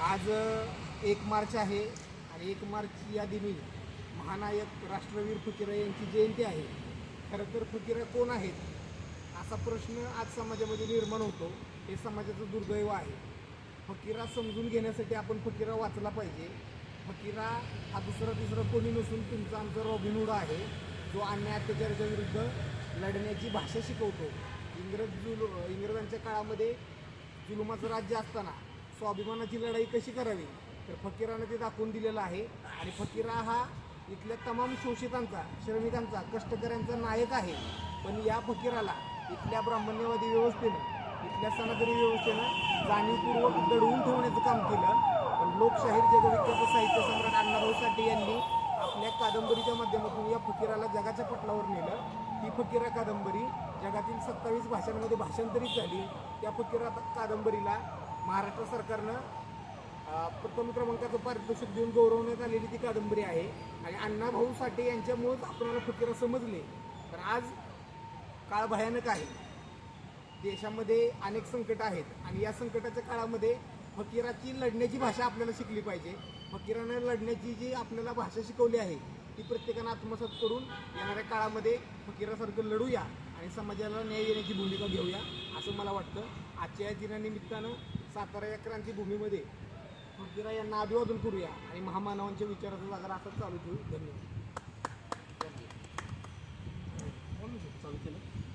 आज एक मार्च आहे आणि एक मार्च या दिनी महानायक राष्ट्रवीर फुकिरा यांची जयंती आहे. खरं तर फुकिरा कोण आहेत? असा प्रश्न आज समाजामध्ये निर्माण होतो. हे समाजाचं दुर्दैव आहे. फकीरा समजून घेण्यासाठी आपण फकीरा वाचला पाहिजे. फकीरा हा दुसरा तिसरा कोणी नसून तुमचा आमचा रॉबिनहूड आहे. जो अन्याय अत्याचाराच्या विरुद्ध लढण्याची भाषा शिकवतो. इंग्रज जुल इंग्रजांच्या काळामध्ये जुलुमाचं राज्य असताना स्वाभिमानाची लढाई कशी करावी? तर फकीरानं ते दाखवून दिलेलं आहे. आणि फकीरा हा इथल्या तमाम शोषितांचा श्रमिकांचा कष्टकऱ्यांचा नायक आहे. पण या फकीराला इथल्या ब्राह्मण्यवादी व्यवस्थेनं इथल्या सनातनी व्यवस्थेनं जाणीवपूर्वक दडवून ठेवण्याचं काम केलं. पण लोकशाहीर जगविख्यात साहित्य सम्राट अण्णाभाऊ साठे यांनी आपल्या कादंबरीच्या माध्यमातून या फकीराला जगाच्या पटलावर नेलं. ही फकीरा कादंबरी जगातील सत्तावीस भाषांमध्ये भाषांतरित झाली. त्या फकीरा कादंबरीला महाराष्ट्र सरकारनं प्रथम क्रमांकाचं पारितोषिक देऊन गौरवण्यात आलेली ती कादंबरी आहे. आणि अण्णाभाऊ साठे यांच्यामुळेच आपल्याला फकीरा समजले. तर आज काळ भयानक आहे. देशामध्ये अनेक संकट आहेत. आणि या संकटाच्या काळामध्ये फकीराची लढण्याची भाषा आपल्याला शिकली पाहिजे. फकीरानं लढण्याची जी आपल्याला भाषा शिकवली आहे ती प्रत्येकानं आत्मसात करून येणाऱ्या काळामध्ये फकीरासारखं लढूया आणि समाजाला न्याय देण्याची भूमिका घेऊया असं मला वाटतं. आजच्या या दिनानिमित्तानं सातारा या क्रांतीभूमीमध्ये फकीरा यांना अभिवादन करूया आणि महामानवांच्या विचाराचा जागा असंच चालू ठेवू धन्यवाद. चालू केलं?